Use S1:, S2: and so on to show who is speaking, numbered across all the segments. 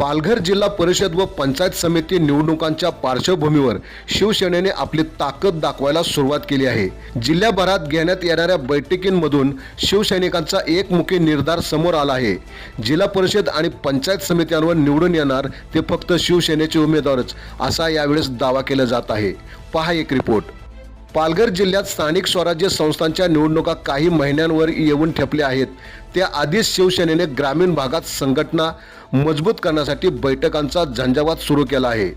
S1: पालघर जिल्हा परिषद व पंचायत समिती निवडणुकांच्या पार्श्वभूमीवर शिवसेनेने आपली ताकद दाखवायला सुरुवात केली आहे. जिल्ह्याभरात घेण्यात येणाऱ्या बैठकींमधून शिवसैनिकांचा एकमुखी निर्धार समोर आला आहे. जिल्हा परिषद आणि पंचायत समित्यांवर निवडून येणार ते फक्त शिवसेनेचे उमेदवारच असा यावेळेस दावा केला जात आहे. पहा एक रिपोर्ट. पालघर जिल्ह्यात स्थानिक स्वराज्य संस्थांच्या निवडणुका काही महिन्यांवर येऊन ठेपल्या आहेत. त्या आधीच शिवसेनेने ग्रामीण भागात संघटना मजबूत करण्यासाठी बैठकांचा झंझावात सुरू केला आहे.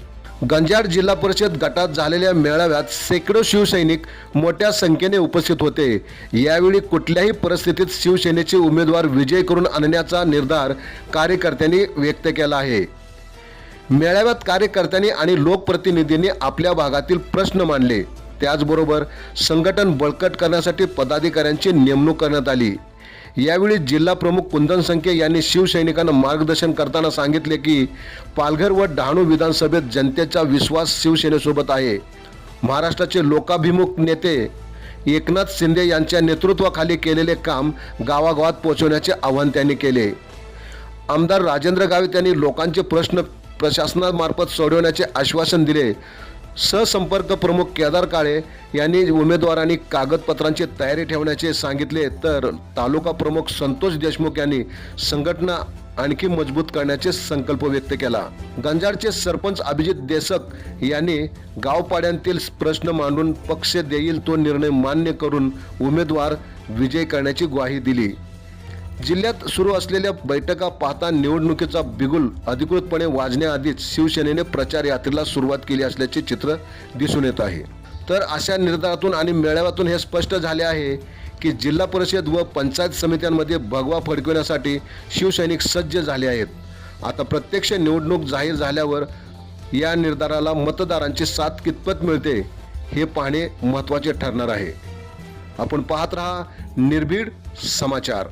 S1: गंजाड जिल्हा परिषद गटात झालेल्या मेळाव्यात शेकडो शिवसैनिक मोठ्या संख्येने उपस्थित होते. यावेळी कुठल्याही परिस्थितीत शिवसेनेचे उमेदवार विजय करून आणण्याचा निर्धार कार्यकर्त्यांनी व्यक्त केला आहे. मेळाव्यात कार्यकर्त्यांनी आणि लोकप्रतिनिधींनी आपल्या भागातील प्रश्न मांडले. त्याचबरोबर संघटन बळकट करण्यासाठी पदाधिकाऱ्यांची नेमणूक करण्यात आली. यावेळी जिल्हा प्रमुख कुंदन संके यांनी शिवसैनिकांना मार्गदर्शन करताना सांगितले की पालघर व डहाणू विधानसभेत जनतेचा विश्वास शिवसेनेसोबत आहे. महाराष्ट्राचे लोकाभिमुख नेते एकनाथ शिंदे यांच्या नेतृत्वाखाली केलेले काम गावागावात पोहोचवण्याचे आवाहन त्यांनी केले. आमदार राजेंद्र गावित यांनी लोकांचे प्रश्न प्रशासनामार्फत सोडवण्याचे आश्वासन दिले. सहसंपर्क प्रमुख केदार काळे यांनी उमेदवारांनी कागदपत्रांची तयारी ठेवण्याचे सांगितले तर तालुका प्रमुख संतोष देशमुख यांनी संघटना आणखी मजबूत करण्याचे संकल्प व्यक्त केला. गंजाडचे सरपंच अभिजित देसक यांनी गावपाड्यांतील प्रश्न मांडून पक्ष देईल तो निर्णय मान्य करून उमेदवार विजय करण्याची ग्वाही दिली. जिल्ह्यात सुरू असलेल्या बैठका पाहता निवडणुकीचा बिगुल अधिकृतपणे वाजण्याआधीच शिवसेनेने प्रचार यात्रेला सुरुवात केली असल्याचे चित्र दिसून येत आहे. तर अशा निर्धारातून आणि मेळाव्यातून हे स्पष्ट झाले आहे की जिल्हा परिषद व पंचायत समित्यांमध्ये भगवा फडकविण्यासाठी शिवसैनिक सज्ज झाले आहेत. आता प्रत्यक्ष निवडणूक जाहीर झाल्यावर या निर्धाराला मतदारांची साथ कितपत मिळते हे पाहणे महत्त्वाचे ठरणार आहे. आपण पाहत रहा निर्भीड समाचार.